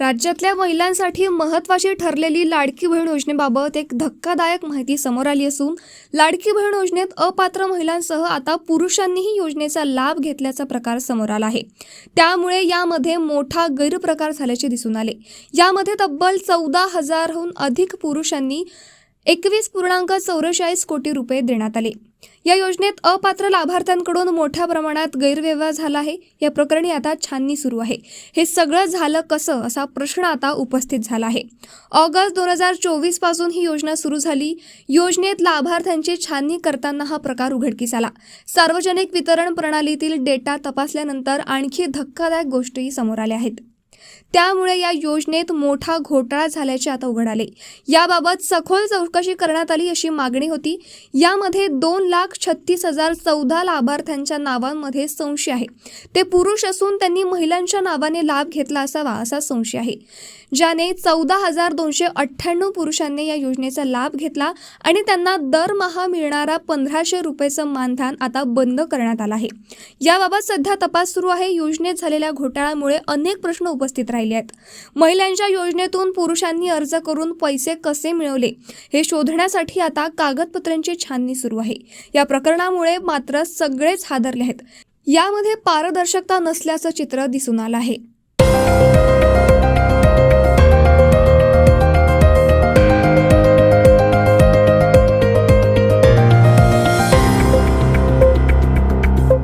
राज्यातल्या महिलांसाठी महत्त्वाची ठरलेली लाडकी बहीण योजनेबाबत एक धक्कादायक माहिती समोर आली असून लाडकी बहीण योजनेत अपात्र महिलांसह आता पुरुषांनीही योजनेचा लाभ घेतल्याचा प्रकार समोर आला आहे. त्यामुळे यामध्ये मोठा गैरप्रकार झाल्याचे दिसून आले. यामध्ये तब्बल चौदा हजारहून अधिक पुरुषांनी एकवीस पूर्णांक चौवेचाळीस कोटी रुपये देण्यात आले. या योजनेत अपात्र लाभार्थ्यांकडून मोठ्या प्रमाणात गैरव्यवहार झाला आहे. या प्रकरणी आता छाननी सुरू आहे. हे सगळं झालं कसं असा प्रश्न आता उपस्थित झाला आहे. ऑगस्ट दोन हजार चोवीसपासून ही योजना सुरू झाली. योजनेत लाभार्थ्यांची छाननी करताना हा प्रकार उघडकीस आला. सार्वजनिक वितरण प्रणालीतील डेटा तपासल्यानंतर आणखी धक्कादायक गोष्टी समोर आल्या आहेत. त्यामुळे या योजनेत मोठा घोटाळा झाल्याचे आता उघड आले. याबाबत सखोल चौकशी करण्यात आली अशी मागणी होती. यामध्ये दोन लाख छत्तीस हजार चौदा लाभार्थ्यांच्या नावांमध्ये संशय आहे. ते पुरुष असून त्यांनी महिलांच्या नावाने लाभ घेतला असावा असा संशय आहे. ज्याने चौदा हजार दोनशे अठ्ठ्याण्णव पुरुषांनी या योजनेचा लाभ घेतला आणि त्यांना दरमहा मिळणारा पंधराशे रुपयेचं मानधन आता बंद करण्यात आलं आहे. याबाबत सध्या तपास सुरू आहे. योजनेत झालेल्या घोटाळ्यामुळे अनेक प्रश्न उपस्थित राहिले आहेत. महिलांच्या योजनेतून पुरुषांनी अर्ज करून पैसे कसे मिळवले हे शोधण्यासाठी आता कागदपत्रांची छाननी सुरू आहे. या प्रकरणामुळे मात्र सगळेच हादरले आहेत. यामध्ये पारदर्शकता नसल्याचं चित्र दिसून आलं आहे.